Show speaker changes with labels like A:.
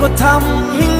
A: ก็ทำให้เง